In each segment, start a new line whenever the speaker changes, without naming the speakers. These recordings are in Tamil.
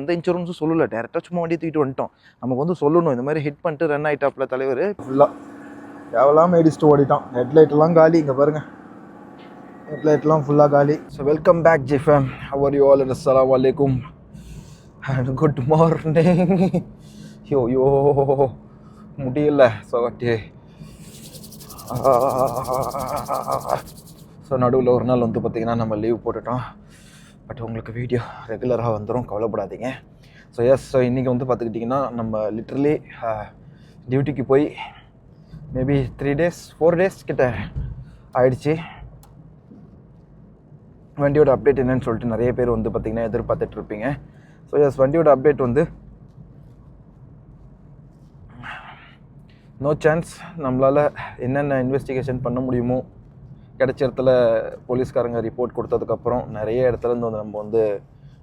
எந்த இன்சூரன்ஸும் சொல்லல. டேரெக்டாக சும்மா வண்டியை தூக்கிட்டு வந்துட்டோம். நமக்கு வந்து சொல்லணும். இந்த மாதிரி ஹிட் பண்ணிட்டு ரன் ஆகிட்டாப்ல தலைவர்.
ஃபுல்லாக தேவையில்லாமல் அடிச்சுட்டு ஓடிட்டான். ஹெட்லைட்லாம் காலி. இங்கே பாருங்கள் ஹெட்லைட்லாம் ஃபுல்லாக காலி.
ஸோ வெல்கம் பேக் ஜிஃபேம் அவர் யூ ஆல் அஸ்லாம் வலைக்கும் and good morning yo yo முடியல. ஸோ அப்படியே ஸோ நடுவில் ஒரு நாள் வந்து பார்த்திங்கன்னா நம்ம லீவ் போட்டுட்டோம். பட் உங்களுக்கு வீடியோ ரெகுலராக வந்துடும் கவலைப்படாதீங்க. ஸோ எஸ் ஸோ இன்றைக்கி வந்து பார்த்துக்கிட்டிங்கன்னா நம்ம லிட்ரலி டியூட்டிக்கு போய் maybe three days four days கிட்ட ஆயிடுச்சு. வண்டியோட அப்டேட் என்னன்னு சொல்லிட்டு நிறைய பேர் வந்து பார்த்திங்கன்னா எதிர்பார்த்துட்டு இருப்பீங்க. ஸோ எஸ் வண்டியோட அப்டேட் வந்து நோ சான்ஸ் நம்மளால் என்னென்ன இன்வெஸ்டிகேஷன் பண்ண முடியுமோ கிடைச்ச இடத்துல போலீஸ்காரங்க ரிப்போர்ட் கொடுத்ததுக்கப்புறம் நிறைய இடத்துல இருந்து வந்து நம்ம வந்து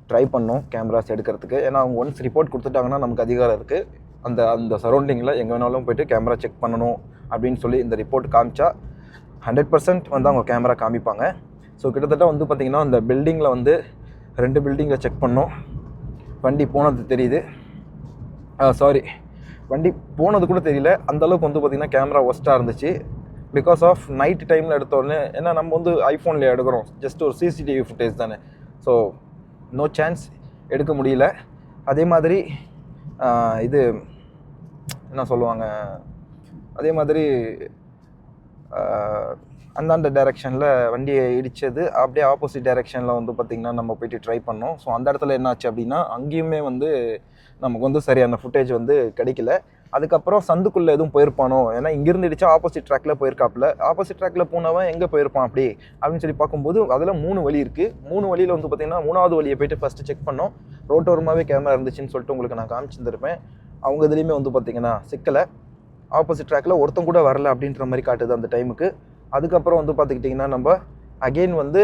ட்ரை பண்ணோம் கேமராஸ் எடுக்கிறதுக்கு. ஏன்னா அவங்க ஒன்ஸ் ரிப்போர்ட் கொடுத்துட்டாங்கன்னா நமக்கு அதிகாரம் இருக்குது அந்த அந்த சரௌண்டிங்கில் எங்கே வேணாலும் போயிட்டு கேமரா செக் பண்ணணும் அப்படின்னு சொல்லி இந்த ரிப்போர்ட் காமிச்சா ஹண்ட்ரட் பர்சன்ட் வந்து அவங்க கேமரா காமிப்பாங்க. ஸோ கிட்டத்தட்ட வந்து பார்த்திங்கன்னா அந்த பில்டிங்கில் வந்து ரெண்டு பில்டிங்கில் செக் பண்ணோம். வண்டி போனது தெரியுது. சாரி வண்டி போனது கூட தெரியல. அந்த அளவுக்கு வந்து பார்த்திங்கன்னா கேமரா ஒஸ்ட்டாக இருந்துச்சு. பிகாஸ் ஆஃப் நைட் டைமில் எடுத்தோடனே ஏன்னா நம்ம வந்து ஐஃபோனில் எடுக்கிறோம். ஜஸ்ட் ஒரு சிசிடிவி ஃபுட்டேஜ் தானே. ஸோ நோ சான்ஸ் எடுக்க முடியல. அதே மாதிரி இது என்ன சொல்லுவாங்க? அதே மாதிரி அந்தந்த அந்தாண்ட டைரெக்ஷனில் வண்டியை இடித்தது அப்படியே ஆப்போசிட் டைரெக்ஷனில் வந்து பார்த்திங்கன்னா நம்ம போயிட்டு ட்ரை பண்ணோம். ஸோ அந்த இடத்துல என்னாச்சு அப்படின்னா அங்கேயுமே வந்து நமக்கு வந்து சரியான ஃபுட்டேஜ் வந்து கிடைக்கல. அதுக்கப்புறம் சந்துக்குள்ளே எதுவும் போயிருப்பானோ? ஏன்னா இங்கேருந்து இடிச்சா ஆப்போசிட் ட்ராக்ல போயிருக்காப்புல. ஆப்போசிட் ட்ராக்ல போனவன் எங்கே போயிருப்பான் அப்படி? அப்படின்னு சொல்லி பார்க்கும்போது அதில் மூணு வழி இருக்குது மூணு வழியில் வந்து பார்த்திங்கன்னா மூணாவது வழியை போயிட்டு ஃபஸ்ட்டு செக் பண்ணோம். ரோட்டோரமாகவே கேமரா இருந்துச்சுன்னு சொல்லிட்டு உங்களுக்கு நான் காமிச்சிருந்திருப்பேன். அவங்க இதுலேயுமே வந்து பார்த்திங்கன்னா சிக்கலை. ஆப்போசிட் ட்ராக்ல ஒருத்தன் கூட வரல அப்படின்ற மாதிரி காட்டுது அந்த டைமுக்கு அதுக்கப்புறம் வந்து பார்த்துக்கிட்டிங்கன்னா நம்ம அகெயின் வந்து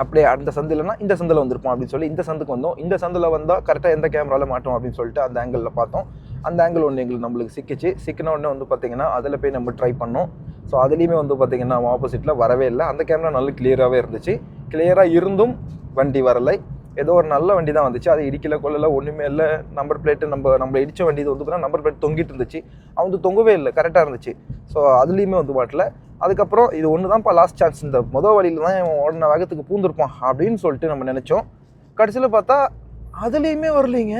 அப்படியே அந்த சந்திலனா இந்த சந்தில் வந்திருப்போம் அப்படின்னு சொல்லி இந்த சந்துக்கு வந்தோம். இந்த சந்தில் வந்தால் கரெக்டாக எந்த கேமராவில் மாட்டோம் அப்படின்னு சொல்லிட்டு அந்த ஆங்கிளில் பார்த்தோம். அந்த ஆங்கிள் ஒன்று எங்களுக்கு நம்மளுக்கு சிக்கிச்சு. சிக்கின உடனே வந்து பார்த்தீங்கன்னா அதில் போய் நம்ம ட்ரை பண்ணோம். ஸோ அதுலேயுமே வந்து பார்த்தீங்கன்னா ஆப்போசிட்டில் வரவே இல்லை. அந்த கேமரா நல்ல கிளியராகவே இருந்துச்சு. கிளியராக இருந்தும் வண்டி வரலை. ஏதோ ஒரு நல்ல வண்டி தான் வந்துச்சு. அது இடிக்கல கொள்ளல ஒன்றுமே இல்லை. நம்பர் பிளேட்டு நம்ம நம்ம இடித்த வண்டி இது வந்து நம்பர் பிளேட் தொங்கிட்டு இருந்துச்சு. அவன் வந்து தொங்கவே இல்லை கரெக்டாக இருந்துச்சு. ஸோ அதுலேயுமே வந்து மாட்டல. அதுக்கப்புறம் இது ஒன்று தான்ப்பா லாஸ்ட் சான்ஸ் இந்த மொதல் வழியில் தான் இவன் ஓடின வேகத்துக்கு பூந்திருப்பான் அப்படின்னு சொல்லிட்டு நம்ம நினச்சோம். கடைசியில் பார்த்தா அதுலேயுமே வரலைங்க.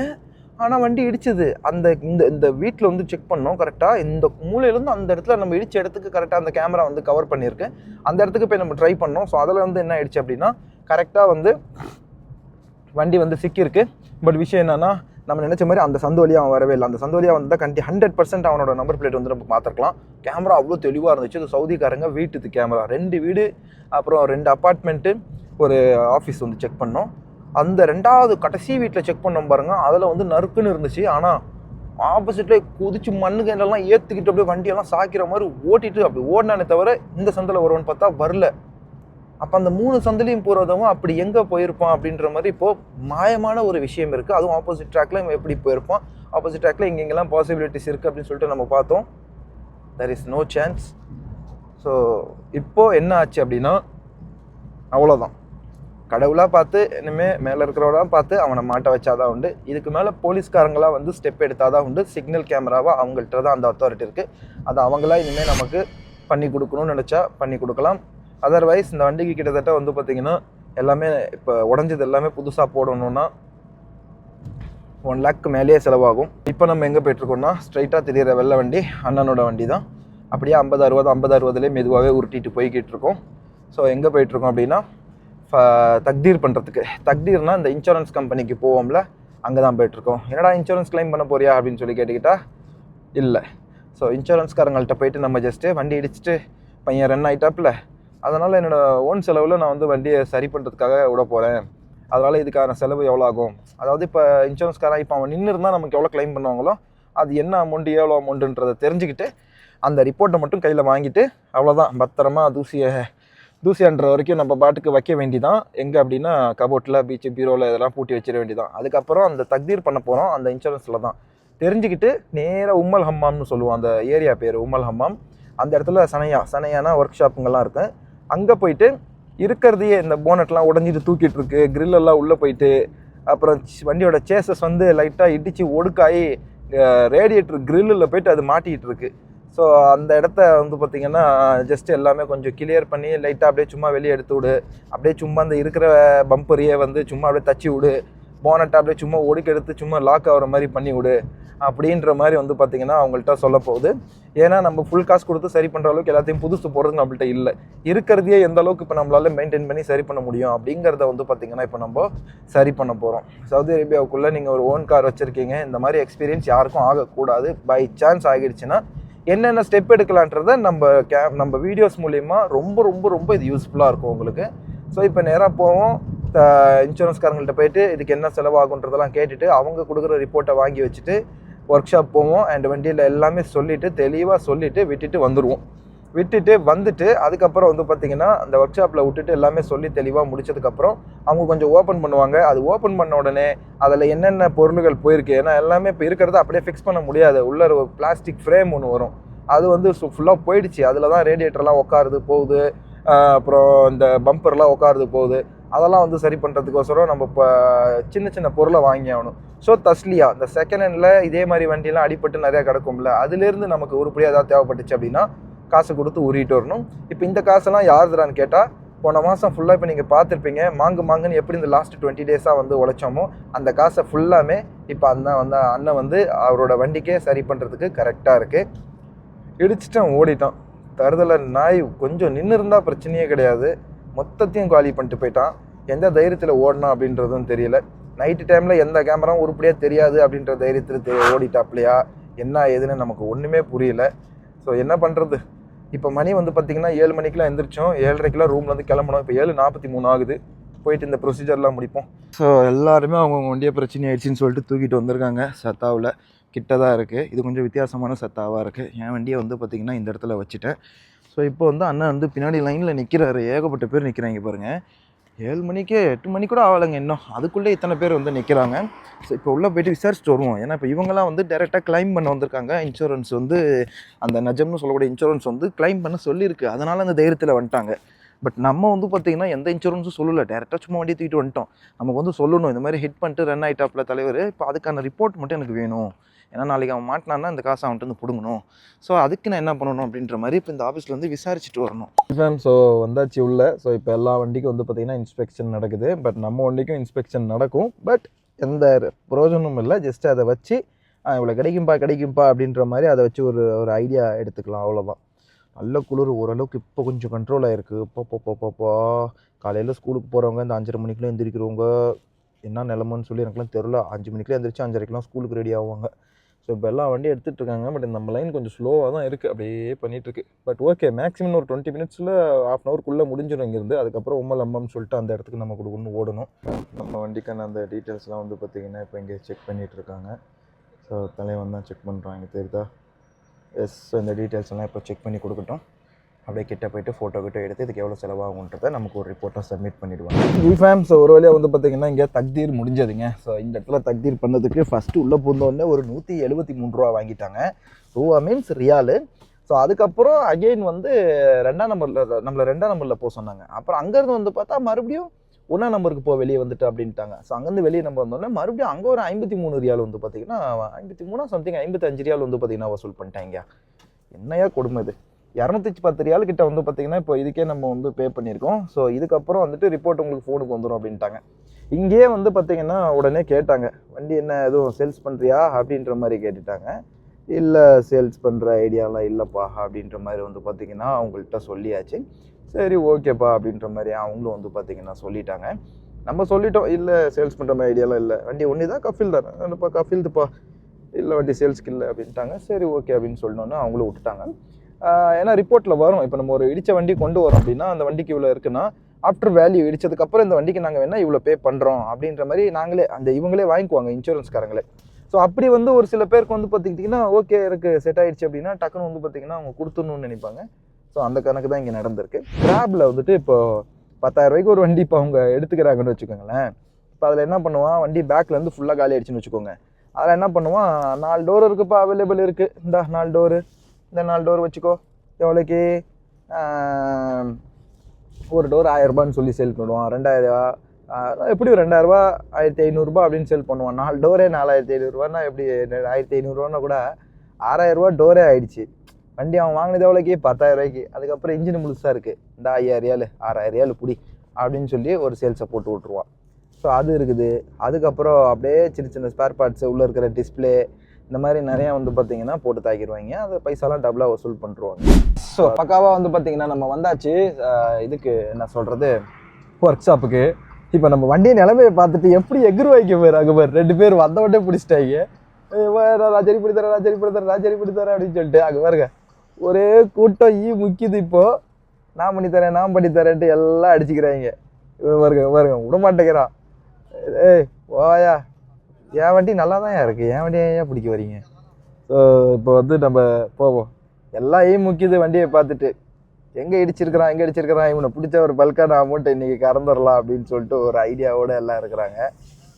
ஆனால் வண்டி இடிச்சது. அந்த இந்த இந்த வீட்டில் வந்து செக் பண்ணோம் கரெக்டாக இந்த மூலையிலேருந்து அந்த இடத்துல நம்ம இடிச்ச இடத்துக்கு கரெக்டாக அந்த கேமரா வந்து கவர் பண்ணியிருக்கு. அந்த இடத்துக்கு போய் நம்ம ட்ரை பண்ணோம். ஸோ அதில் வந்து என்ன ஆயிடுச்சு அப்படின்னா கரெக்டாக வந்து வண்டி வந்து சிக்கியிருக்கு. பட் விஷயம் என்னன்னா நம்ம நினைச்ச மாதிரி அந்த சந்து அவன் வரவே இல்லை. அந்த சந்து வழியா வந்தால் கண்டி ஹண்ட்ரட் பர்சன்ட் அவனோட நம்பர் பிளேட் வந்து நம்ம பார்த்துருக்கலாம் கேமரா அவ்வளோ தெளிவாக இருந்துச்சு. இது சவுதிக்காரங்க வீட்டுக்கு கேமரா ரெண்டு வீடு அப்புறம் ரெண்டு அப்பார்ட்மெண்ட்டு ஒரு ஆஃபீஸ் வந்து செக் பண்ணோம். அந்த ரெண்டாவது கடைசி வீட்டில் செக் பண்ணோம் பாருங்க. அதில் வந்து நறுக்குன்னு இருந்துச்சு. ஆனால் ஆப்போசிட்டில் குதிச்சு மண்ணு எல்லாம் ஏற்றுக்கிட்டு அப்படியே வண்டியெல்லாம் சாக்கிற மாதிரி ஓட்டிட்டு அப்படி ஓடினானே தவிர இந்த சந்தில் வருவோன்னு பார்த்தா வரல. அப்போ அந்த மூணு சந்திலையும் போகிறதவும் அப்படி எங்கே போயிருப்பான் அப்படின்ற மாதிரி இப்போது மாயமான ஒரு விஷயம் இருக்குது அதுவும் ஆப்போசிட் ட்ராக்ல இவன் எப்படி போயிருப்பான்? ஆப்போசிட் ட்ராக்ல இங்கெங்கெல்லாம் பாசிபிலிட்டிஸ் இருக்குது அப்படின்னு சொல்லிட்டு நம்ம பார்த்தோம். There is no chance so இப்போது என்ன ஆச்சு அப்படின்னா அவ்வளோதான் கடவுளாக பார்த்து இனிமேல் மேலே இருக்கிறவளாம் பார்த்து அவனை மாட்ட வச்சாதான் உண்டு. இதுக்கு மேலே போலீஸ்காரங்களாம் வந்து ஸ்டெப் எடுத்தால் தான் உண்டு. சிக்னல் கேமராவாக அவங்கள்ட்ட தான் அந்த அத்தாரிட்டி இருக்குது அது அவங்களா இனிமேல் நமக்கு பண்ணி கொடுக்கணும்னு நினச்சா பண்ணி கொடுக்கலாம். அதர்வைஸ் இந்த வண்டிக்கு கிட்டத்தட்ட வந்து பார்த்திங்கன்னா எல்லாமே இப்போ உடஞ்சது எல்லாமே புதுசாக போடணும்னா ஒன் லேக்கு மேலேயே செலவாகும். இப்போ நம்ம எங்கே போயிட்டுருக்கோம்னா ஸ்ட்ரைட்டாக தெரியிற வெள்ளை வண்டி அண்ணனோட வண்டி தான் அப்படியே ஐம்பது அறுபது ஐம்பது அறுபதுலேயே மெதுவாகவே உருட்டிட்டு போய்கிட்டு இருக்கோம். ஸோ எங்கே போயிட்டுருக்கோம் அப்படின்னா ஃப- தக்தீர் பண்ணுறதுக்கு தக்தீர்னால் இந்த இன்சூரன்ஸ் கம்பெனிக்கு போவோம்ல அங்கே தான் போயிட்டுருக்கோம். என்னடா இன்சூரன்ஸ் கிளைம் பண்ண போறியா? அப்படின்னு சொல்லி கேட்டுக்கிட்டா இல்லை. ஸோ இன்சூரன்ஸ்காரங்கள்ட்ட போயிட்டு நம்ம ஜஸ்ட்டு வண்டி இடிச்சிட்டு பையன் ரன் ஆகிட்டாப்புல அதனால் என்னோடய ஓன் செலவில் நான் வந்து வண்டியை சரி பண்ணுறதுக்காக விட போகிறேன் அதனால் இதுக்கான செலவு எவ்வளோ ஆகும்? அதாவது இப்போ இன்சூரன்ஸ்காரன் இப்போ அவன் நின்று இருந்தால் நமக்கு எவ்வளோ க்ளைம் பண்ணுவாங்களோ அது என்ன அமௌண்ட்டு எவ்வளோ அமௌண்ட்டுன்றதை தெரிஞ்சுக்கிட்டு அந்த ரிப்போர்ட்டை மட்டும் கையில் வாங்கிட்டு அவ்வளோதான் பத்திரமா தூசியை தூசியான்ற வரைக்கும் நம்ம பாட்டுக்கு வைக்க வேண்டிதான். எங்கே அப்படின்னா கபோட்டில் பீச்சு பீரோவில் இதெல்லாம் பூட்டி வச்சிட வேண்டிதான். அதுக்கப்புறம் அந்த தக்தீர் பண்ண போகிறோம் அந்த இன்சூரன்ஸில் தான். தெரிஞ்சுக்கிட்டு நேராக உம்மல் ஹம்மாம்னு சொல்லுவோம். அந்த ஏரியா பேர் உம்மல் ஹம்மாம் அந்த இடத்துல சனையா சனையானா ஒர்க் ஷாப்புங்கெல்லாம் இருக்குது அங்கே போயிட்டு இருக்கிறதையே இந்த போனட்லாம் உடஞ்சிட்டு தூக்கிட்டு இருக்கு கிரில்லெல்லாம் உள்ளே போயிட்டு அப்புறம் வண்டியோட சேசஸ் வந்து லைட்டாக இடித்து ஒடுக்காயி ரேடியேட்டர் கிரில்லில் போயிட்டு அது மாட்டிகிட்டு இருக்கு ஸோ அந்த இடத்த வந்து பார்த்திங்கன்னா ஜஸ்ட் எல்லாமே கொஞ்சம் கிளியர் பண்ணி லைட்டாக அப்படியே சும்மா வெளியே எடுத்து விடு. அப்படியே சும்மா அந்த இருக்கிற பம்பரையே வந்து சும்மா அப்படியே தச்சு விடு. போனட்டை அப்படியே சும்மா ஒடுக்கெடுத்து சும்மா லாக் ஆகிற மாதிரி பண்ணி விடு. அப்படின்ற மாதிரி வந்து பார்த்திங்கன்னா அவங்கள்ட்ட சொல்ல போகுது. ஏன்னா நம்ம ஃபுல் காசு கொடுத்து சரி பண்ணுற அளவுக்கு எல்லாத்தையும் புதுசு போகிறது நம்மள்ட்ட இல்லை. இருக்கிறதையே எந்த அளவுக்கு இப்போ நம்மளால் மெயின்டைன் பண்ணி சரி பண்ண முடியும் அப்படிங்கிறத வந்து பார்த்திங்கன்னா இப்போ நம்ம சரி பண்ண போகிறோம் சவுதி அரேபியாவுக்குள்ளே நீங்கள் ஒரு ஓன் கார் வச்சுருக்கீங்க. இந்த மாதிரி எக்ஸ்பீரியன்ஸ் யாருக்கும் ஆகக்கூடாது. பை சான்ஸ் ஆகிடுச்சுன்னா என்னென்ன ஸ்டெப் எடுக்கலான்றதை நம்ம கே நம்ம வீடியோஸ் மூலிமா ரொம்ப ரொம்ப ரொம்ப இது யூஸ்ஃபுல்லாக இருக்கும் உங்களுக்கு. ஸோ இப்போ நேராக போவோம். இன்சூரன்ஸ்காரங்கள்ட்ட போயிட்டு இதுக்கு என்ன செலவாகுன்றதெல்லாம் கேட்டுட்டு அவங்க கொடுக்குற ரிப்போர்ட்டை வாங்கி வச்சுட்டு ஒர்க் ஷாப் போவோம் அண்ட் வண்டியில் எல்லாமே சொல்லிவிட்டு தெளிவாக சொல்லிவிட்டு விட்டுட்டு வந்துடுவோம் விட்டுட்டு வந்துட்டு அதுக்கப்புறம் வந்து பார்த்தீங்கன்னா அந்த ஒர்க் ஷாப்பில் விட்டுட்டு எல்லாமே சொல்லி தெளிவாக முடிச்சதுக்கப்புறம் அவங்க கொஞ்சம் ஓப்பன் பண்ணுவாங்க. அது ஓப்பன் பண்ண உடனே அதில் என்னென்ன பொருள்கள் போயிருக்கு ஏன்னா எல்லாமே இப்போ இருக்கிறத அப்படியே ஃபிக்ஸ் பண்ண முடியாது. உள்ள ஒரு பிளாஸ்டிக் ஃப்ரேம் ஒன்று வரும். அது வந்து ஃபுல்லாக போயிடுச்சு. அதில் தான் ரேடியேட்டர்லாம் உட்காருது போகுது. அப்புறம் இந்த பம்பர்லாம் உட்காருது போகுது. அதெல்லாம் வந்து சரி பண்ணுறதுக்கோசரம் நம்ம இப்போ சின்ன சின்ன பொருளை வாங்கி ஆகணும். ஸோ தஸ்லியா இந்த செகண்ட் ஹேண்டில் இதே மாதிரி வண்டியெல்லாம் அடிபட்டு நிறையா கிடக்கும்ல அதுலேருந்து நமக்கு உருப்படியாக ஏதாவது தேவைப்பட்டுச்சு அப்படின்னா காசு கொடுத்து உருகிட்டு வரணும். இப்போ இந்த காசெல்லாம் யாருதுறான்னு கேட்டால் போன மாதம் ஃபுல்லாக இப்போ நீங்கள் பார்த்துருப்பீங்க மாங்கு மாங்குன்னு எப்படி இந்த லாஸ்ட் டுவெண்ட்டி டேஸாக வந்து உழைச்சோமோ அந்த காசை ஃபுல்லாமே இப்போ அண்ணன் வந்து அண்ணன் வந்து அவரோட வண்டிக்கே சரி பண்ணுறதுக்கு கரெக்டாக இருக்குது இடிச்சிட்டேன் ஓடிட்டான். தருதலை நாய் கொஞ்சம் நின்று இருந்தால் பிரச்சனையே கிடையாது. மொத்தத்தையும் காலி பண்ணிட்டு போயிட்டான். எந்த தைரியத்தில் ஓடணும் அப்படின்றதும் தெரியல. நைட்டு டைமில் எந்த கேமராவும் உருப்படியாக தெரியாது அப்படின்ற தைரியத்தில் தெரிய ஓடிட்டாப்லையா? என்ன ஏதுன்னு நமக்கு ஒன்றுமே புரியல. ஸோ என்ன பண்ணுறது இப்போ மணி வந்து பார்த்திங்கன்னா ஏழு மணிக்கெலாம் எந்திரிச்சோம். ஏழரைக்கெலாம் ரூம்லேருந்து கிளம்பணும். இப்போ ஏழு நாற்பத்தி மூணு ஆகுது. போயிட்டு இந்த ப்ரொசீஜர்லாம் முடிப்போம். ஸோ எல்லாருமே அவங்கவுங்க வண்டியை பிரச்சனை ஆயிடுச்சுன்னு சொல்லிட்டு தூக்கிட்டு வந்திருக்காங்க சத்தாவில். கிட்ட தான் இருக்குது இது கொஞ்சம் வித்தியாசமான சத்தாவாக இருக்குது என் வண்டியை வந்து பார்த்திங்கன்னா இந்த இடத்துல வச்சுட்டேன். ஸோ இப்போ வந்து அண்ணன் வந்து பின்னாடி லைனில் நிற்கிறாரு ஏகப்பட்ட பேர் நிற்கிறாங்க பாருங்கள் ஏழு மணிக்கே எட்டு மணி கூட ஆகலைங்க இன்னும். அதுக்குள்ளே இத்தனை பேர் வந்து நிற்கிறாங்க ஸோ இப்போ உள்ளே போயிட்டு விசாரிச்சுட்டு வருவோம். ஏன்னா இப்போ இவங்கெல்லாம் வந்து டேரெக்டாக கிளைம் பண்ண வந்திருக்காங்க. இன்சூரன்ஸ் வந்து அந்த நஜம்னு சொல்லக்கூடிய இன்சூரன்ஸ் வந்து கிளைம் பண்ண சொல்லியிருக்கு. அதனால் அந்த தைரியத்தில் வந்துட்டாங்க. பட் நம்ம வந்து பார்த்தீங்கன்னா எந்த இன்சூரன்ஸும் சொல்லலை. டேரெக்டாக சும்மா வண்டியை தூக்கிட்டு வந்துட்டோம். நமக்கு வந்து சொல்லணும். இந்த மாதிரி ஹிட் பண்ணிட்டு ரன் ஆகிட்டாப்ல தலைவர். இப்போ அதுக்கான ரிப்போர்ட் மட்டும் எனக்கு வேணும். ஏன்னா நாளைக்கு அவன் மாட்டினான்னா இந்த காசை அவன்கிட்ட வந்து பிடுங்கணும். ஸோ அதுக்கு நான் என்ன பண்ணணும் அப்படின்ற மாதிரி இப்போ இந்த ஆஃபீஸில் வந்து விசாரிச்சுட்டு வரணும். மேம் ஸோ வந்தாச்சு உள்ள. ஸோ இப்போ எல்லா வண்டிக்கும் வந்து பார்த்திங்கன்னா இன்ஸ்பெக்ஷன் நடக்குது. பட் நம்ம வண்டிக்கும் இன்ஸ்பெக்ஷன் நடக்கும். பட் எந்த பிரயோஜனமும் இல்லை. ஜஸ்ட் அதை வச்சு இவ்வளோ கிடைக்கும்பா கிடைக்கும்பா அப்படின்ற மாதிரி அதை வச்சு ஒரு ஒரு ஐடியா எடுத்துக்கலாம். அவ்வளோதான் நல்ல குளிர். ஓரளவுக்கு இப்போ கொஞ்சம் கண்ட்ரோல் ஆகிருக்கு இப்போ போ காலையில் ஸ்கூலுக்கு போகிறவங்க இந்த அஞ்சரை மணிக்கெலாம் எந்திரிக்கிறவங்க என்ன நிலமன்னு சொல்லி எனக்குலாம் தெரில அஞ்சு மணிக்கெலாம் எந்திரிச்சு அஞ்சரைக்கெலாம் ஸ்கூலுக்கு ரெடி ஆவாங்க. ஸோ இப்போ எல்லா வண்டியும் எடுத்துகிட்டு இருக்காங்க பட் நம்ம லைன் கொஞ்சம் ஸ்லோவாக தான் இருக்குது அப்படியே பண்ணிகிட்ருக்கு பட் ஓகே மேக்ஸிமம் ஒரு டுவெண்ட்டி மினிட்ஸில் ஆஃப் அன் அவருக்குள்ளே முடிஞ்சிடும் இங்கேருந்து. அதுக்கப்புறம் உம்மல் அம்மம்னு சொல்லிட்டு அந்த இடத்துக்கு நம்ம கொடுக்கணும் ஓடணும். நம்ம வண்டிக்கான அந்த டீட்டெயில்ஸ்லாம் வந்து பார்த்திங்கன்னா இப்போ இங்கே செக் பண்ணிகிட்டு இருக்காங்க ஸோ தலைவன் தான் செக் பண்ணுறாங்க தெரியுதா? எஸ் அந்த டீட்டெயில்ஸ் எல்லாம் இப்போ செக் பண்ணி கொடுக்கட்டும். அப்படியே கிட்ட போயிட்டு ஃபோட்டோ கிட்ட எடுத்து இதுக்கு எவ்வளோ செலவாகுன்றத நமக்கு ஒரு ரிப்போர்ட்டாக சப்மிட் பண்ணிடுவாங்க. ரீஃபேம்ஸ் ஒரு வழியாக வந்து பார்த்தீங்கன்னா இங்கே தக்தீர் முடிஞ்சதுங்க. ஸோ இந்த இடத்துல தக்தீர் பண்ணதுக்கு ஃபஸ்ட்டு உள்ளே பூந்தோடனே ஒரு நூற்றி எழுபத்தி மூணு ரூபா வாங்கிட்டாங்க. ரூபா மீன்ஸ் ரியாலு ஸோ அதுக்கப்புறம் அகெயின் வந்து ரெண்டாம் நம்பரில் நம்மளை ரெண்டாம் நம்பரில் போக சொன்னாங்க. அப்புறம் அங்கேருந்து வந்து பார்த்தா மறுபடியும் ஒன்றாம் நம்பருக்கு போ வெளியே வந்துட்டு அப்படின்ட்டாங்க. ஸோ அங்கேருந்து வெளியே நம்ம வந்தோடனே மறுபடியும் அங்கே ஒரு ஐம்பத்தி மூணு ரியால் வந்து பார்த்தீங்கன்னா ஐம்பத்தி மூணா சம்திங் ஐம்பத்தஞ்சு ரியால் வந்து பார்த்தீங்கன்னா வசூல் பண்ணிட்டாங்க. என்னையா கொடுமை இது? இரநூத்தி பத்து ரியால் கிட்ட வந்து பார்த்தீங்கன்னா இப்போ இதுக்கே நம்ம வந்து பே பண்ணியிருக்கோம். ஸோ இதுக்கப்புறம் வந்துட்டு ரிப்போர்ட் உங்களுக்கு ஃபோனுக்கு வந்துடும் அப்படின்ட்டாங்க. இங்கேயே வந்து பார்த்தீங்கன்னா உடனே கேட்டாங்க. வண்டி என்ன எதுவும் சேல்ஸ் பண்ணுறியா அப்படின்ற மாதிரி கேட்டுட்டாங்க. இல்லை சேல்ஸ் பண்ணுற ஐடியாலாம் இல்லைப்பா அப்படின்ற மாதிரி வந்து பார்த்தீங்கன்னா அவங்கள்ட்ட சொல்லியாச்சு. சரி ஓகேப்பா அப்படின்ற மாதிரி அவங்களும் வந்து பார்த்திங்கன்னா சொல்லிட்டாங்க. நம்ம சொல்லிட்டோம். இல்லை சேல்ஸ் பண்ணுற மாதிரி ஐடியாலாம் இல்லை. வண்டி ஒன்று தான் கஃபில் தானே? என்னப்பா கஃபில்துப்பா. இல்லை வண்டி சேல்ஸ்க்கு இல்லை அப்படின்ட்டாங்க. சரி ஓகே அப்படின்னு சொன்னோன்னே அவங்களும் விட்டுட்டாங்க. ஏன்னா ரிப்போர்ட்டில் வரும். இப்போ நம்ம ஒரு இடித்த வண்டி கொண்டு வரோம் அப்படின்னா அந்த வண்டிக்கு இவ்வளோ இருக்குன்னா ஆஃப்டர் வேல்யூ இடித்ததுக்கப்புறம் இந்த வண்டிக்கு நாங்கள் வேணால் இவ்வளோ பே பண்ணுறோம் அப்படின்ற மாதிரி நாங்களே அந்த இவங்களே வாங்கிக்குவாங்க இன்சூரன்ஸ்காரங்களே ஸோ அப்படி வந்து ஒரு சில பேருக்கு வந்து பார்த்துக்கிட்டிங்கன்னா ஓகே எனக்கு செட் ஆகிடுச்சு அப்படின்னா டக்குன்னு வந்து பார்த்தீங்கன்னா அவங்க கொடுத்துடணும்னு நினைப்பாங்க. ஸோ அந்த கணக்கு தான் இங்கே நடந்திருக்கு. கிராபில் வந்துட்டு இப்போ பத்தாயிரம் ரூபாய்க்கு ஒரு வண்டி இப்போ அவங்க எடுத்துக்கிறாங்கன்னு வச்சுக்கோங்களேன். இப்போ அதில் என்ன பண்ணுவான்? வண்டி பேக்லேருந்து ஃபுல்லாக காலி ஆயிடுச்சுன்னு வச்சுக்கோங்க. அதில் என்ன பண்ணுவான்? நாலு டோர் இருக்குப்பா அவைலபிள் இருக்குது இந்த நாலு டோரு இந்த நாலு டோர் வச்சுக்கோ. எவ்வளோக்கு ஒரு டோர் ஆயிரரூபான்னு சொல்லி சேல் பண்ணுவான். ரெண்டாயிரரூபா. எப்படி ஒரு ரெண்டாயிரரூபா ஆயிரத்தி ஐநூறுரூபா அப்படின்னு சேல் பண்ணுவான். நாலு டோரே நாலாயிரத்தி ஐநூறுரூவானா எப்படி ஆயிரத்தி ஐநூறுரூவானா கூட ஆறாயிரரூபா டோரே ஆயிடுச்சு. வண்டி அவன் வாங்கினது எவ்வளோக்கு பத்தாயிரம் ரூபாய்க்கு அதுக்கப்புறம் இன்ஜின் முழுசாக இருக்குது இந்த ஐயாயிரியாலு ஆறாயிரியாலு ஆறாயிரம் புடி அப்படின்னு சொல்லி ஒரு சேல்ஸை போட்டு விட்ருவான் ஸோ அது இருக்குது. அதுக்கப்புறம் அப்படியே சின்ன சின்ன ஸ்பேர் பார்ட்ஸு உள்ளே இருக்கிற டிஸ்ப்ளே இந்த மாதிரி நிறையா வந்து பார்த்தீங்கன்னா போட்டு தாக்கிடுவாங்க. அது பைசாலாம் டபுளாக வசூல் பண்ணுறாங்க ஸோ பக்காவாக வந்து பார்த்தீங்கன்னா நம்ம வந்தாச்சு. இதுக்கு என்ன சொல்கிறது ஒர்க் ஷாப்புக்கு இப்போ நம்ம வண்டியை நிலைமையை பார்த்துட்டு எப்படி எக்ரு வைக்க போயிரு பாரு ரெண்டு பேர் வந்தவட்டே பிடிச்சிட்டாங்க வா, ராஜரி பிடி தரேன் ராஜரி பிடி தரேன் ராஜரி பிடி தரேன் அப்படின்னு சொல்லிட்டு அங்கே பாருங்க. ஒரே கூட்டம் ஈ முக்கியது இப்போது நான் பண்ணி தரேன் நான் பண்ணி தரேன்ட்டு எல்லாம் அடிச்சுக்கிறாங்க வருங்க பாருங்க பாருங்க விட மாட்டேங்கிறான் ஏய் ஓயா என் வண்டி நல்லா தான் இருக்குது என் வண்டியை ஏன் பிடிக்க வரீங்க? ஸோ இப்போ வந்து நம்ம போவோம். எல்லாம் முக்கியது வண்டியை பார்த்துட்டு எங்கே இடிச்சிருக்கிறான் எங்கே இடிச்சிருக்கிறான் இவனை பிடிச்ச ஒரு பல்கான அமௌண்ட்டை இன்றைக்கி கறந்துடலாம் அப்படின்னு சொல்லிட்டு ஒரு ஐடியாவோட எல்லாம் இருக்கிறாங்க.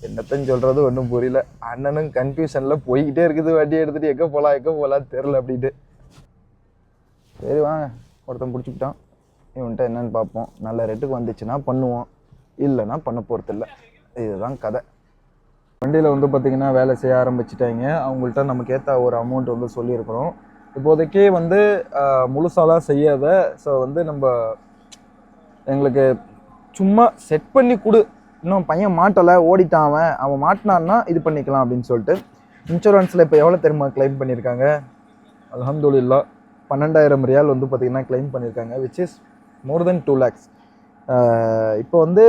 என்னத்தன்னு சொல்கிறது ஒன்றும் புரியல. அண்ணனும் கன்ஃபியூஷனில் போய்கிட்டே இருக்குது. வண்டி எடுத்துகிட்டு எங்கே போகலாம் எங்கே போகலாம் தெரில அப்படின்ட்டு. சரி வாங்க. ஒருத்தன் பிடிச்சிக்கிட்டான். இவன்கிட்ட என்னன்னு பார்ப்போம். நல்ல ரேட்டுக்கு வந்துச்சுன்னா பண்ணுவோம். இல்லைன்னா பண்ண போகிறதில்ல இதுதான் கதை. வண்டியில் வந்து பார்த்திங்கன்னா வேலை செய்ய ஆரம்பிச்சிட்டாங்க. அவங்கள்ட்ட நமக்கு ஏற்ற ஒரு அமௌண்ட் வந்து சொல்லியிருக்கிறோம். இப்போதைக்கு வந்து முழுசாலாம் செய்யாத ஸோ வந்து நம்ம எங்களுக்கு சும்மா செட் பண்ணி கொடு. இன்னும் பையன் மாட்டலை ஓடிட்டான் அவன். அவன் மாட்டினான்னா இது பண்ணிக்கலாம் அப்படின்னு சொல்லிட்டு இன்சூரன்ஸில் இப்போ எவ்வளோ தெரியுமா க்ளைம் பண்ணியிருக்காங்க அலமதுல்லா பன்னெண்டாயிரம் ரியால் வந்து பார்த்திங்கன்னா க்ளைம் பண்ணியிருக்காங்க which is more then two lakhs இப்போ வந்து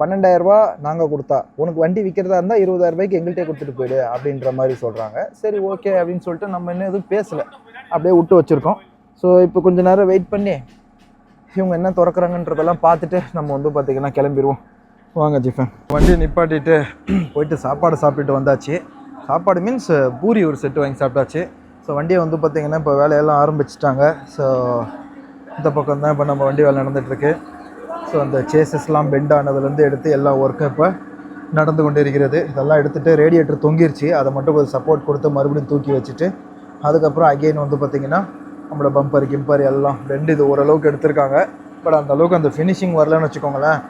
பன்னெண்டாயிரரூபா நாங்கள் கொடுத்தா. உனக்கு வண்டி விற்கிறதா இருந்தால் இருபதாயிரம் ரூபாய்க்கு எங்கள்கிட்டே கொடுத்துட்டு போயிடு அப்படின்ற மாதிரி சொல்கிறாங்க சரி ஓகே அப்படின்னு சொல்லிட்டு நம்ம இன்னும் எதுவும் பேசலை. அப்படியே விட்டு வச்சுருக்கோம். ஸோ இப்போ கொஞ்ச நேரம் வெயிட் பண்ணி இவங்க என்ன திறக்கிறாங்கன்றதெல்லாம் பார்த்துட்டு நம்ம வந்து பார்த்திங்கன்னா கிளம்பிடுவோம் வாங்க ஜிஃபன். வண்டியை நிப்பாட்டிட்டு போயிட்டு சாப்பாடு சாப்பிட்டுட்டு வந்தாச்சு. சாப்பாடு மீன்ஸ் பூரி ஒரு செட்டு வாங்கி சாப்பிட்டாச்சு. ஸோ வண்டியை வந்து பார்த்திங்கன்னா இப்போ வேலையெல்லாம் ஆரம்பிச்சிட்டாங்க. ஸோ இந்த பக்கம் தான் இப்போ நம்ம வண்டி வேலை நடந்துகிட்ருக்கு ஸோ அந்த சேசஸ்லாம் பெண்ட் ஆனதுலேருந்து எடுத்து எல்லா ஒர்க்கும் இப்போ நடந்து கொண்டு இருக்கிறது இதெல்லாம் எடுத்துகிட்டு ரேடியேட்டர் தொங்கிருச்சு. அதை மட்டும் கொஞ்சம் சப்போர்ட் கொடுத்து மறுபடியும் தூக்கி வச்சுட்டு அதுக்கப்புறம் அகெயின் வந்து பார்த்திங்கன்னா நம்மளோட பம்பர் கிம்பர் எல்லாம் பெண்டு இது ஓரளவுக்கு எடுத்திருக்காங்க. பட் அந்த அளவுக்கு அந்த ஃபினிஷிங் வரலன்னு வச்சுக்கோங்களேன்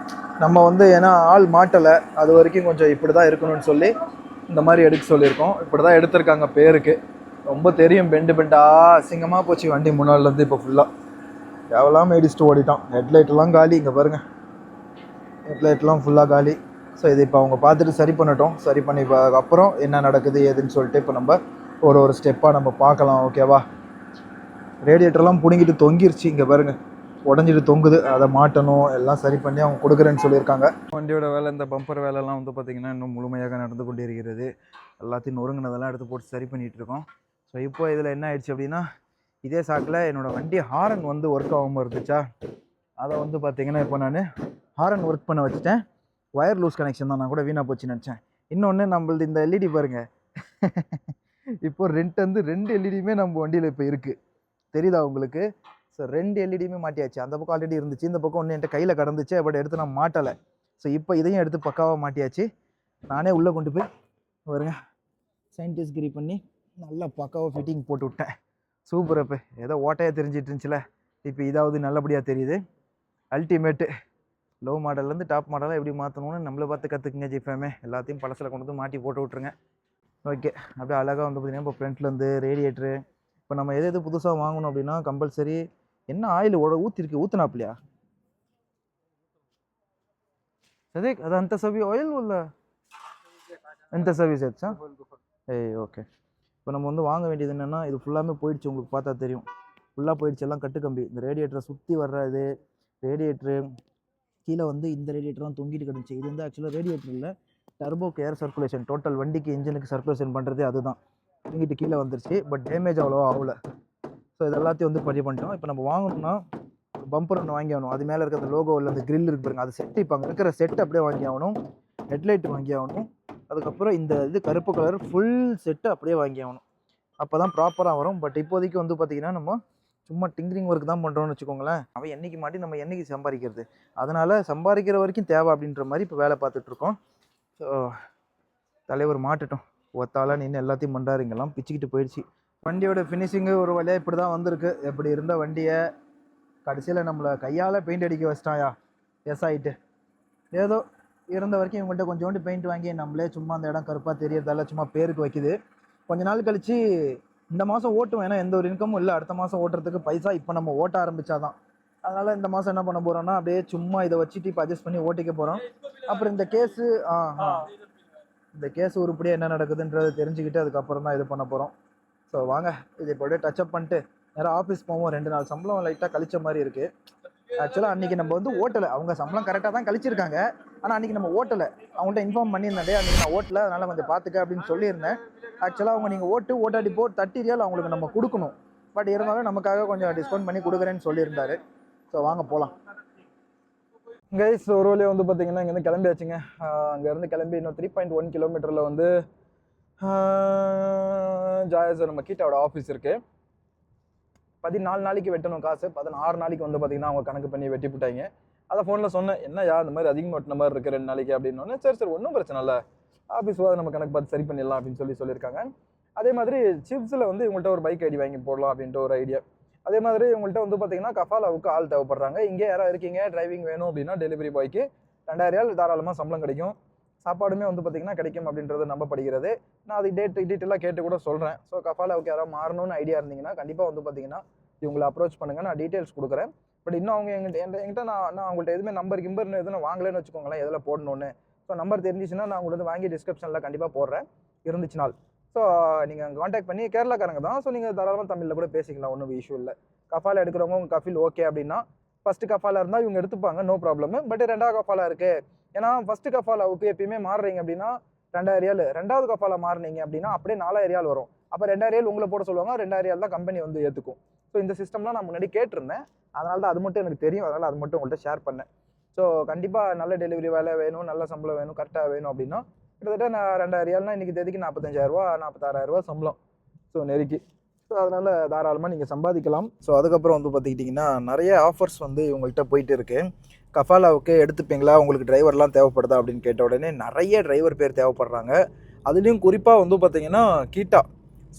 நம்ம வந்து ஏன்னா ஆள் மாட்டலை. அது வரைக்கும் கொஞ்சம் இப்படி தான் இருக்கணும்னு சொல்லி இந்த மாதிரி எடுக்க சொல்லியிருக்கோம். இப்படி தான் எடுத்திருக்காங்க பேருக்கு. ரொம்ப தெரியும் பெண்டு பெண்டா அசிங்கமாக போச்சு வண்டி முன்னாள்லேருந்து இப்போ ஃபுல்லாக தேவையில்லாமல் இடிச்சுட்டு ஓடிட்டான். ஹெட்லைட்லாம் காலி. இங்கே பாருங்கள் ஹெட்லைட்லாம் ஃபுல்லாக காலி. ஸோ இதை இப்போ அவங்க பார்த்துட்டு சரி பண்ணட்டும். சரி பண்ணி அப்புறம் என்ன நடக்குது ஏதுன்னு சொல்லிட்டு இப்போ நம்ம ஒரு ஒரு ஸ்டெப்பாக நம்ம பார்க்கலாம். ஓகேவா ரேடியேட்டர்லாம் பிடுங்கிட்டு தொங்கிருச்சு. இங்கே பாருங்க. உடஞ்சிட்டு தொங்குது. அதை மாட்டணும். எல்லாம் சரி பண்ணி அவங்க கொடுக்குறேன்னு சொல்லியிருக்காங்க. வண்டியோட வேலை இந்த பம்பர் வேலைலாம் வந்து பார்த்திங்கன்னா இன்னும் முழுமையாக நடந்து கொண்டு இருக்கிறது எல்லாத்தையும் நொறுங்கினதெல்லாம் எடுத்து போட்டு சரி பண்ணிகிட்டு இருக்கோம். ஸோ இப்போ இதில் என்ன ஆயிடுச்சு அப்படின்னா இதே சாக்கில் என்னோடய வண்டி ஹாரன் வந்து ஒர்க் ஆகாமல் இருந்துச்சா? அதை வந்து பார்த்திங்கன்னா இப்போ நான் ஹாரன் ஒர்க் பண்ண வச்சுட்டேன். ஒயர் லூஸ் கனெக்ஷன் தான் நான் கூட வீணாக போச்சுன்னு நினச்சேன். இன்னொன்று நம்மளது இந்த எல்இடி பாருங்கள் இப்போ ரெண்டு வந்து ரெண்டு எல்இடியுமே நம்ம வண்டியில் இப்போ இருக்குது தெரியுதா உங்களுக்கு? ஸோ ரெண்டு எல்இடியுமே மாட்டியாச்சு. அந்த பக்கம் ஆல்ரெடி இருந்துச்சு. இந்த பக்கம் ஒன்று என்கிட்ட கையில் கடந்துச்சு. பட் எடுத்து நான் மாட்டலை. ஸோ இப்போ இதையும் எடுத்து பக்காவாக மாட்டியாச்சு. நானே உள்ளே கொண்டு போய் வருங்க சயின்டிஸ்ட் கிரி பண்ணி நல்லா பக்காவாக ஃபிட்டிங் போட்டு விட்டேன். சூப்பர் அப்போ. ஏதோ ஓட்டையாக தெரிஞ்சிட்டு இருந்துச்சுல. இப்போ இதாவது நல்லபடியாக தெரியுது. அல்டிமேட்டு லோ மாடல்லேருந்து டாப் மாடலாக எப்படி மாற்றணும்னு நம்மளை பார்த்து கற்றுக்குங்க ஜிஃபேமே எல்லாத்தையும் பழசில் கொண்டு வந்து மாட்டி போட்டு விட்ருங்க ஓகே அப்படியே அழகாக வந்து பார்த்திங்கன்னா இப்போ ஃப்ரண்ட்லேருந்து ரேடியேட்ரு இப்போ நம்ம எது எது புதுசாக வாங்கணும் அப்படின்னா கம்பல்சரி என்ன ஆயில் ஓட ஊற்றிருக்கு ஊற்றினாப்பிலையா சரி அது அந்த ಸವಿ ಆಯಿಲ್ ಅಲ್ಲ எந்த ಸವಿ ಸರ್ ಏಯ್ ஓகே இப்போ நம்ம வந்து வாங்க வேண்டியது என்னென்னா இது ஃபுல்லாமே போயிடுச்சு உங்களுக்கு பார்த்தா தெரியும். ஃபுல்லாக போயிடுச்சு எல்லாம் கட்டு கம்பி. இந்த ரேடியேட்டரை சுற்றி வர்றது ரேடியேட்ரு கீழே வந்து இந்த ரேடியேட்டர்லாம் தொங்கிட்டு கிடந்துச்சு. இது வந்து ஆக்சுவலாக ரேடியேட்டர் இல்லை டர்போக்கு ஏர் சர்க்குலேஷன் டோட்டல் வண்டிக்கு இன்ஜினுக்கு சர்க்குலேஷன் பண்ணுறதே அதுதான். தொங்கிட்டு கீழே வந்துருச்சு பட் டேமேஜ் அவ்வளோவா ஆகல. ஸோ இது எல்லாத்தையும் வந்து பதிவு பண்ணிட்டோம். இப்போ நம்ம வாங்கணும்னா பம்பர் ஒன்று வாங்கி ஆகணும். அது மேலே இருக்கிற அந்த லோகோ இல்லை அந்த கிரில் இருக்கு பாருங்க அது செட் இப்போ அங்கே இருக்கிற செட் அப்படியே வாங்கி ஆகணும். ஹெட்லைட் வாங்கி ஆகணும். அதுக்கப்புறம் இந்த இது கருப்பு கலர் ஃபுல் செட்டு அப்படியே வாங்கி ஆகணும். அப்போ தான் ப்ராப்பராக வரும். பட் இப்போதைக்கு வந்து பார்த்திங்கன்னா நம்ம சும்மா டிங்கிரிங் ஒர்க் தான் பண்ணுறோம்னு வச்சுக்கோங்களேன். அவன் என்றைக்கு மாட்டி நம்ம என்றைக்கு சம்பாதிக்கிறது? அதனால் சம்பாதிக்கிற வரைக்கும் தேவை அப்படின்ற மாதிரி இப்போ வேலை பார்த்துட்ருக்கோம் ஸோ தலைவர் மாட்டுட்டோம். ஒத்தால நின்று எல்லாத்தையும் பண்ணுறாருங்கெல்லாம் பிச்சுக்கிட்டு போயிடுச்சு. வண்டியோட ஃபினிஷிங்கு ஒரு வழியாக இப்படி தான் வந்திருக்கு. எப்படி இருந்த வண்டியை கடைசியில் நம்மளை கையால் பெயிண்ட் அடிக்க வச்சிட்டாயா? எஸ் ஆகிட்டு
ஏதோ இருந்த வரைக்கும் இவங்கள்ட்ட கொஞ்சோண்டு பெயிண்ட் வாங்கி நம்மளே சும்மா அந்த இடம் கருப்பாக தெரியறதால சும்மா பேருக்கு வைக்குது. கொஞ்ச நாள் கழித்து இந்த மாதம் ஓட்டுவோம் ஏன்னா எந்த ஒரு இன்கமும் இல்லை. அடுத்த மாதம் ஓட்டுறதுக்கு பைசா இப்போ நம்ம ஓட்ட ஆரம்பித்தாதான் அதனால் இந்த மாதம் என்ன பண்ண போகிறோம்னா அப்படியே சும்மா இதை வச்சுட்டு இப்போ அட்ஜஸ்ட் பண்ணி ஓட்டிக்க போகிறோம் அப்புறம் இந்த கேஸு ஆ ஆ. இந்த கேஸ் உருப்படியாக என்ன நடக்குதுன்றதை தெரிஞ்சுக்கிட்டு அதுக்கப்புறம் தான் இது பண்ண போகிறோம் ஸோ வாங்க. இது இப்போ அப்படியே டச்சப் பண்ணிட்டு நேராக ஆஃபீஸ் போவோம். ரெண்டு நாள் சம்பளம் லைட்டாக கழிச்ச மாதிரி இருக்குது ஆக்சுவலாக அன்றைக்கி நம்ம வந்து ஓட்டலை. அவங்க சம்பளம் கரெக்டாக தான் கழிச்சிருக்காங்க. ஆனால் அன்றைக்கி நம்ம ஓட்டலை. அவங்கள்ட்ட இன்ஃபார்ம் பண்ணியிருந்தேன் அன்றைக்கி நான் ஓட்டலை அதனால் கொஞ்சம் பார்த்துக்க அப்படின்னு சொல்லியிருந்தேன். ஆக்சுவலாக அவங்க நீங்கள் ஓட்டு ஓட்டாடி போட் தட்டி ரியால் அவங்களுக்கு நம்ம கொடுக்கணும். பட் இருந்தாலும் நமக்காக கொஞ்சம் டிஸ்கவுண்ட் பண்ணி கொடுக்குறேன்னு சொல்லியிருந்தாரு. ஸோ வாங்க போகலாம்
கைஸ் ஒரு வழியாக வந்து பார்த்தீங்கன்னா இங்கேருந்து கிளம்பியாச்சுங்க. அங்கேருந்து கிளம்பி இன்னும் த்ரீ பாயிண்ட் ஒன் கிலோமீட்டரில் வந்து ஜாயஸ் நம்ம கீட்டாவோட ஆஃபீஸ் இருக்குது பதினாலு நாளைக்கு வெட்டணும் காசு. பதினாறு நாளைக்கு வந்து பார்த்தீங்கன்னா அவங்க கணக்கு பண்ணி வெட்டி போட்டாங்க அதை ஃபோனில் சொன்னேன் என்ன யா இந்த மாதிரி அதிகமாக வெட்டின மாதிரி இருக்குது ரெண்டு நாளைக்கு? அப்படின்னு சரி சரி ஒன்றும் பிரச்சனை இல்லை. ஆஃபீஸ் நம்ம கணக்கு பார்த்து சரி பண்ணிடலாம் அப்படின்னு சொல்லி சொல்லியிருக்காங்க. அதே மாதிரி சிப்ஸில் வந்து இவங்கள்ட்ட ஒரு பைக் ஐடி வாங்கி போடலாம் அப்படின்ட்டு ஒரு ஐடியா அதே மாதிரி இவங்கள்ட்ட வந்து பார்த்தீங்கன்னா கஃபாலாவுக்கு ஆள் தேவைப்படுறாங்க. இங்கே யாராவது இருக்கீங்க? டிரைவிங் வேணும் அப்படின்னா டெலிவரி பாய்க்கு ரெண்டாயிரம் ரியால் தாராளமாக சம்பளம் கிடைக்கும். சாப்பாடுமே வந்து பார்த்தீங்கன்னா கிடைக்கும் அப்படின்றது நம்பப்படுகிறது. நான் அது டேட் டீட்டெயிலாக கேட்டு கூட சொல்கிறேன் ஸோ கஃபாலாவுக்கு யாராவது மாறணும்னு ஐடியா இருந்தீங்கன்னா கண்டிப்பாக வந்து பார்த்தீங்கன்னா இவங்களை அப்ரோச் பண்ணுங்கள் நான் டீட்டெயில்ஸ் கொடுக்குறேன். பட் இன்னும் அவங்க எங்கிட்ட என்கிட்ட எங்கிட்ட நான் நான் அவங்கள்ட்ட எதுவுமே நம்பர் கிம்பர்னு எதுவும் வாங்கலைன்னு வச்சுக்கோங்களேன் எதில் போடணும்னு. ஸோ நம்பர் தெரிஞ்சிச்சுன்னா நான் உங்களுக்கு வாங்கி டிஸ்கிரிப்ஷனில் கண்டிப்பாக போடுறேன். இருந்துச்சுனால். ஸோ நீங்கள் காண்டாக்ட் பண்ணி கேரளாக்காரங்க தான். ஸோ நீங்கள் தாராளமாக தமிழில் கூட பேசிக்கலாம். ஒன்றும் இஷ்யூ இல்லை. கஃபால் எடுக்கிறவங்க உங்கள் கஃபில் ஓகே அப்படின்னா ஃபஸ்ட்டு கஃபாலாக இருந்தால் இவங்க எடுத்துப்பாங்க. நோ ப்ராப்ளம் பட் ரெண்டாவது கஃபாலாக இருக்குது ஏன்னா ஃபஸ்ட்டு கஃபாலாவுக்கு எப்பயுமே மாறுறீங்க அப்படின்னா ரெண்டாயிரம் ரியால். ரெண்டாவது கஃபாலா மாறினீங்க அப்படின்னா அப்படியே நாலாயிரம் ரியால் வரும். அப்போ ரெண்டாயிரம் ரியால் உங்களை போட சொல்லுவாங்க ரெண்டாயிரம் ரியால் தான் கம்பெனி வந்து ஏற்றுக்கும் ஸோ இந்த சிஸ்டம்லாம் நான் முன்னாடி கேட்டிருந்தேன். அதனால தான் அது மட்டும் எனக்கு தெரியும். அதனால் அது மட்டும் உங்கள்கிட்ட ஷேர் பண்ணேன். ஸோ கண்டிப்பாக நல்ல டெலிவரி வேலை வேணும் நல்ல சம்பளம் வேணும் கரெக்டாக வேணும் அப்படின்னா கிட்டத்தட்ட நான் ரெண்டாயிரம் ரியால்னா இன்றைக்கி தேதிக்கு நாற்பத்தஞ்சாயிரரூவா நாற்பத்தாறாயிரரூவா சம்பளம். ஸோ நெருக்கி. ஸோ அதனால் தாராளமாக நீங்கள் சம்பாதிக்கலாம். ஸோ அதுக்கப்புறம் வந்து பார்த்துக்கிட்டிங்கன்னா நிறைய ஆஃபர்ஸ் வந்து இவங்கள்ட்ட போயிட்டு இருக்கு கஃபாலாவுக்கு எடுத்துப்பீங்களா? உங்களுக்கு டிரைவர்லாம் தேவைப்படுதா? அப்படின்னு கேட்ட உடனே நிறைய டிரைவர் பேர் தேவைப்படுறாங்க. அதுலேயும் குறிப்பாக வந்து பார்த்தீங்கன்னா கீட்டா.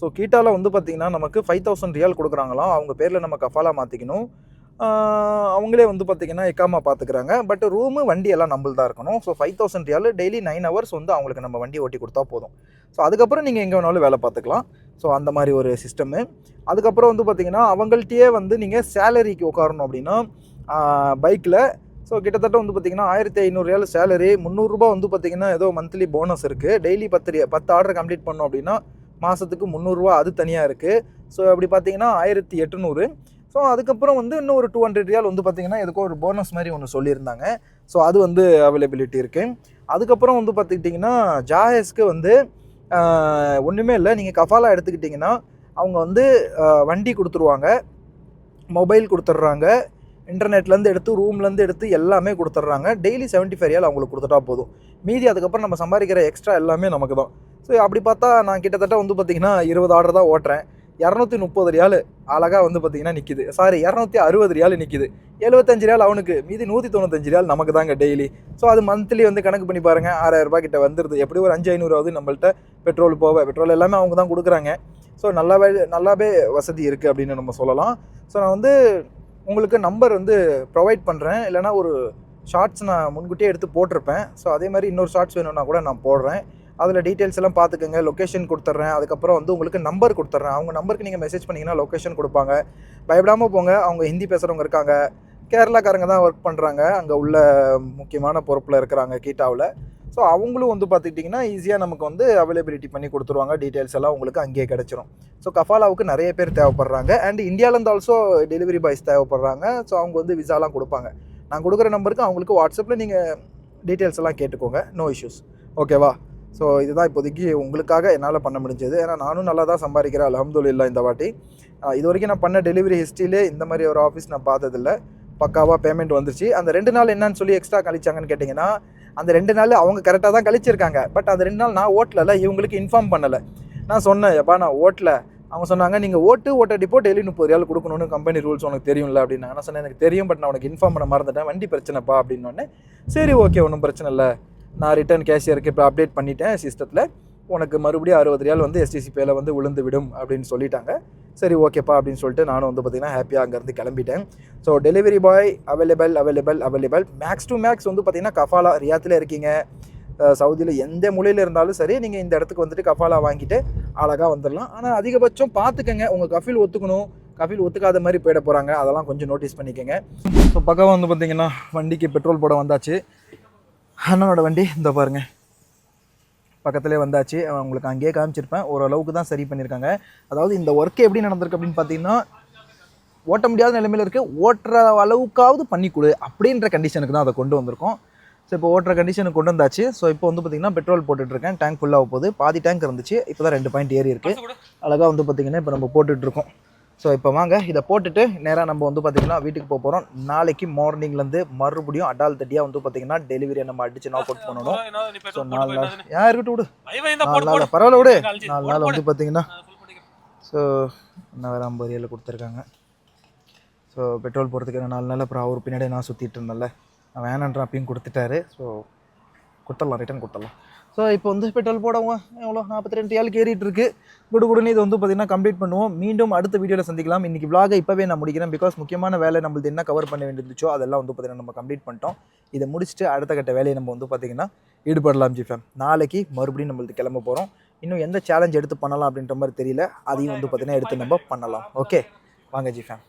ஸோ கீட்டாவில் வந்து பார்த்திங்கன்னா நமக்கு ஃபைவ் தௌசண்ட் ரியால் கொடுக்குறாங்களாம். அவங்க பேரில் நம்ம கஃபாலா மாற்றிக்கணும் அவங்களே வந்து பார்த்தீங்கன்னா எக்காமா பார்த்துக்கிறாங்க பட் ரூமு வண்டி எல்லாம் நம்மள் தான் இருக்கணும். So five thousand riyal daily nine hours வந்து அவங்களுக்கு நம்ம வண்டி ஓட்டி கொடுத்தா போதும். ஸோ அதுக்கப்புறம் நீங்கள் எங்கே வேணாலும் வேலை பார்த்துக்கலாம் ஸோ அந்த மாதிரி ஒரு சிஸ்டமு அதுக்கப்புறம் வந்து பார்த்திங்கன்னா அவங்கள்ட்டயே வந்து நீங்கள் சேலரிக்கு உட்காரணும் அப்படின்னா பைக்கில் ஸோ கிட்டத்தட்ட வந்து பார்த்தீங்கன்னா ஆயிரத்தி ஐநூறுரியால் சேலரி முந்நூறுரூபா வந்து பார்த்தீங்கன்னா ஏதோ மந்த்லி போனஸ் இருக்குது டெய்லி பத்து பத்து ஆர்டர் கம்ப்ளீட் பண்ணோம் அப்படின்னா மாதத்துக்கு முந்நூறுரூவா அது தனியாக இருக்குது ஸோ அப்படி பார்த்தீங்கன்னா ஆயிரத்தி எட்டுநூறு ஸோ அதுக்கப்புறம் வந்து இன்னும் ஒரு டூ ஹண்ட்ரட் ரியால் வந்து பார்த்திங்கன்னா எதுக்கோ ஒரு போனஸ் மாதிரி ஒன்று சொல்லியிருந்தாங்க. ஸோ அது வந்து அவைலபிலிட்டி இருக்குது அதுக்கப்புறம் வந்து பார்த்துக்கிட்டிங்கன்னா ஜாயஸ்க்கு வந்து ஒன்றுமே இல்லை. நீங்கள் கஃபாலா எடுத்துக்கிட்டிங்கன்னா அவங்க வந்து வண்டி கொடுத்துருவாங்க. மொபைல் கொடுத்துட்றாங்க இன்டர்நெட்லேருந்து எடுத்து ரூம்லேருந்து எடுத்து எல்லாமே கொடுத்துட்றாங்க டெய்லி செவன்ட்டி ஃபைவ் ரியால் அவங்களுக்கு கொடுத்துட்டா போதும். மீதி அதுக்கப்புறம் நம்ம சம்பாதிக்கிற எக்ஸ்ட்ரா எல்லாமே நமக்கு தான் ஸோ அப்படி பார்த்தா நான் கிட்டத்தட்ட வந்து பார்த்திங்கன்னா இருபது ஆர்டர் தான் ஓட்டுறேன். இரநூத்தி முப்பது ரியால் அழகாக வந்து பார்த்தீங்கன்னா நிற்கிது சாரி இரநூத்தி அறுபது ரியால் நிற்கிது எழுபத்தஞ்சு ரியால் அவனுக்கு மீதி நூற்றி தொண்ணூத்தஞ்சு ரியால் நமக்கு தாங்க டெய்லி ஸோ அது மந்த்லி வந்து கணக்கு பண்ணி பாருங்கள் ஆறாயிரம் ரூபாய் கிட்ட வந்துடுது எப்படி ஒரு அஞ்சு ஐநூறாவது நம்மள்ட்ட பெட்ரோல் போக. பெட்ரோல் எல்லாமே அவங்க தான் கொடுக்குறாங்க. ஸோ நல்லாவே நல்லாவே வசதி இருக்குது அப்படின்னு நம்ம சொல்லலாம். ஸோ நான் வந்து உங்களுக்கு நம்பர் வந்து ப்ரொவைட் பண்ணுறேன் இல்லைனா ஒரு ஷார்ட்ஸ் நான் முன்கூட்டியே எடுத்து போட்டிருப்பேன். ஸோ அதே மாதிரி இன்னொரு ஷார்ட்ஸ் வேணும்னா கூட நான் போடுறேன். அதில் டீட்டெயில்ஸ் எல்லாம் பார்த்துக்கோங்க. லொக்கேஷன் கொடுத்துட்றேன். அதுக்கப்புறம் வந்து உங்களுக்கு நம்பர் கொடுத்துட்றேன். அவங்க நம்பருக்கு நீங்கள் மெசேஜ் பண்ணிங்கன்னா லொக்கேஷன் கொடுப்பாங்க. பயப்படாமல் போங்க. அவங்க ஹிந்தி பேசுகிறவங்க இருக்காங்க. கேரளாக்காரங்க தான் ஒர்க் பண்ணுறாங்க அங்கே உள்ள முக்கியமான பொறுப்பில் இருக்கிறாங்க கீட்டாவில். ஸோ அவங்களும் வந்து பார்த்துக்கிட்டிங்கன்னா ஈஸியாக நமக்கு வந்து அவைலபிலிட்டி பண்ணி கொடுத்துருவாங்க. டீட்டெயில்ஸ் எல்லாம் உங்களுக்கு அங்கேயே கிடச்சிரும். ஸோ கஃபாலாவுக்கு நிறைய பேர் தேவைப்படுறாங்க. அண்ட் இந்தியாவிலேருந்து ஆல்சோ டெலிவரி பாய்ஸ் தேவைப்படுறாங்க. ஸோ அவங்க வந்து விசாலாம் கொடுப்பாங்க. நான் கொடுக்குற நம்பருக்கு அவங்களுக்கு வாட்ஸ்அப்பில் நீங்கள் டீட்டெயில்ஸ் எல்லாம் கேட்டுக்கோங்க. நோ இஷ்யூஸ் ஓகேவா ஸோ இதுதான் இப்போதைக்கு உங்களுக்காக என்னால் பண்ண முடிஞ்சது. ஏன்னா நானும் நல்லா தான் சம்பாதிக்கிறேன் அலமதுல்லா இந்த வாட்டி. இது வரைக்கும் நான் பண்ண டெலிவரி ஹிஸ்ட்ரியிலே இந்த மாதிரி ஒரு ஆஃபீஸ் நான் பார்த்ததில்ல. பக்காவாக பேமெண்ட் வந்துருச்சு. அந்த ரெண்டு நாள் என்னன்னு சொல்லி எக்ஸ்ட்ரா கழிச்சாங்கன்னு கேட்டிங்கன்னா அந்த ரெண்டு நாள் அவங்க கரெக்டாக தான் கழிச்சிருக்காங்க. பட் அந்த ரெண்டு நாள் நான் ஓட்டல இவங்களுக்கு இன்ஃபார்ம் பண்ணலை. நான் சொன்னேன் எப்பா நான் ஓட்டல. அவங்க சொன்னாங்க நீங்கள் ஓட்டு ஓட்ட டிப்போ டெய்லி முப்பது ரியால் கொடுக்கணும்னு கம்பெனி ரூல்ஸ் உனக்கு தெரியும்ல அப்படின்னாங்க. நான் சொன்னேன் எனக்கு தெரியும் பட் நான் உனக்கு இன்ஃபார்ம் பண்ண மறந்துட்டேன். வண்டி பிரச்சனைப்பா அப்படின்னோடனே சரி ஓகே ஒன்றும் பிரச்சனை இல்லை. நான் ரிட்டர்ன் கேஷியருக்கு இப்போ அப்டேட் பண்ணிட்டேன் சிஸ்டத்தில் உனக்கு மறுபடியும் அறுபது ரியால் வந்து எஸ்டிசி பேல வந்து விழுந்து விடும் அப்படின்னு சொல்லிட்டாங்க. சரி ஓகேப்பா அப்படின்னு சொல்லிட்டு நானும் வந்து பார்த்தீங்கன்னா ஹாப்பியாக அங்கேருந்து கிளம்பிட்டேன். So delivery boy available available available max to max வந்து பார்த்திங்கன்னா கஃபாலா ரியாத்தில் இருக்கீங்க. சவுதியில் எந்த மொழியில் இருந்தாலும் சரி நீங்கள் இந்த இடத்துக்கு வந்துட்டு கஃபாலா வாங்கிட்டு அழகாக வந்துடலாம் ஆனால் அதிகபட்சம் பார்த்துக்கங்க உங்கள் கஃபில் ஒத்துக்கணும். கஃபில் ஒத்துக்காத மாதிரி போயிட போகிறாங்க அதெல்லாம் கொஞ்சம் நோட்டீஸ் பண்ணிக்கோங்க. ஸோ பக்கம் வந்து பார்த்திங்கன்னா வண்டிக்கு பெட்ரோல் போட வந்தாச்சு. அண்ணனோட வண்டி இந்த பாருங்க. பக்கத்துலேயே வந்தாச்சு. உங்களுக்கு அங்கேயே காமிச்சிருப்பேன். ஓரளவுக்கு தான் சரி பண்ணியிருக்காங்க. அதாவது இந்த ஒர்க்கு எப்படி நடந்திருக்கு அப்படின்னு பார்த்தீங்கன்னா ஓட்ட முடியாத நிலைமையில் இருக்குது ஓட்டுற அளவுக்காவது பண்ணி கொடு அப்படின்ற கண்டிஷனுக்கு தான் அதை கொண்டு வந்திருக்கோம். ஸோ இப்போ ஓட்டுற கண்டிஷனுக்கு கொண்டு வந்தாச்சு. ஸோ இப்போ வந்து பார்த்தீங்கன்னா பெட்ரோல் போட்டுட்ருக்கேன் டேங்க் ஃபுல்லாக போகுது. பாதி டேங்க் இருந்துச்சு. இப்போ தான் ரெண்டு பாயிண்ட் ஏறி இருக்குது அழகாக வந்து பார்த்தீங்கன்னா இப்போ நம்ம போட்டுட்ருக்கோம் ஸோ இப்போ வாங்க இதை போட்டுட்டு நேராக நம்ம வந்து பார்த்தீங்கன்னா வீட்டுக்கு போக போகிறோம் நாளைக்கு மார்னிங்லேருந்து மறுபடியும் அடால் தட்டியாக வந்து பார்த்தீங்கன்னா டெலிவரியை நம்ம அடிச்சு நாக் அவுட் பண்ணணும். ஸோ நாலு நாள். யார் இருக்கட்டும் விடு. நாலு நாள் பரவாயில்ல விடு. நாலு நாள் வந்து பார்த்தீங்கன்னா ஸோ இன்னும் வேறு ஐம்பது ஏழு கொடுத்துருக்காங்க. ஸோ பெட்ரோல் போகிறதுக்கு நாலு நாள் அப்புறம் அவர் பின்னாடி நான் சுற்றிட்டு இருந்தேன்ல. நான் வேணான்ற அப்பயும் கொடுத்துட்டாரு. ஸோ கொடுத்துடலாம் ரிட்டர்ன் கொடுத்துடலாம். ஸோ இப்போ வந்து பெட்ரோல் போடவும் எவ்வளோ? நாற்பத்தி ரெண்டு ஏழு ஏறிட்டு இருக்கு குடு குடுன்னு இது வந்து பார்த்தீங்கன்னா கம்ப்ளீட் பண்ணுவோம். மீண்டும் அடுத்த வீடியோவில் சந்திக்கலாம். இன்றைக்கி vlog இப்போவே நான் முடிக்கிறேன். பிகாஸ் முக்கியமான வேலை நம்மளுது என்ன கவர் பண்ண வேண்டியிருந்துச்சோ அதெல்லாம் வந்து பார்த்தீங்கன்னா நம்ம கம்ப்ளீட் பண்ணிட்டோம். இதை முடிச்சுட்டு அடுத்த கட்ட வேலையை நம்ம வந்து பார்த்தீங்கன்னா ஈடுபடலாம் ஜிஃபேம் நாளைக்கு மறுபடியும் நம்மளுக்கு கிளம்ப போகிறோம் இன்னும் எந்த சேலஞ்ச் எடுத்து பண்ணலாம் அப்படின்ற மாதிரி தெரியல. அதையும் வந்து பார்த்திங்கன்னா எடுத்து நம்ம பண்ணலாம். ஓகே வாங்க ஜிஃபேம்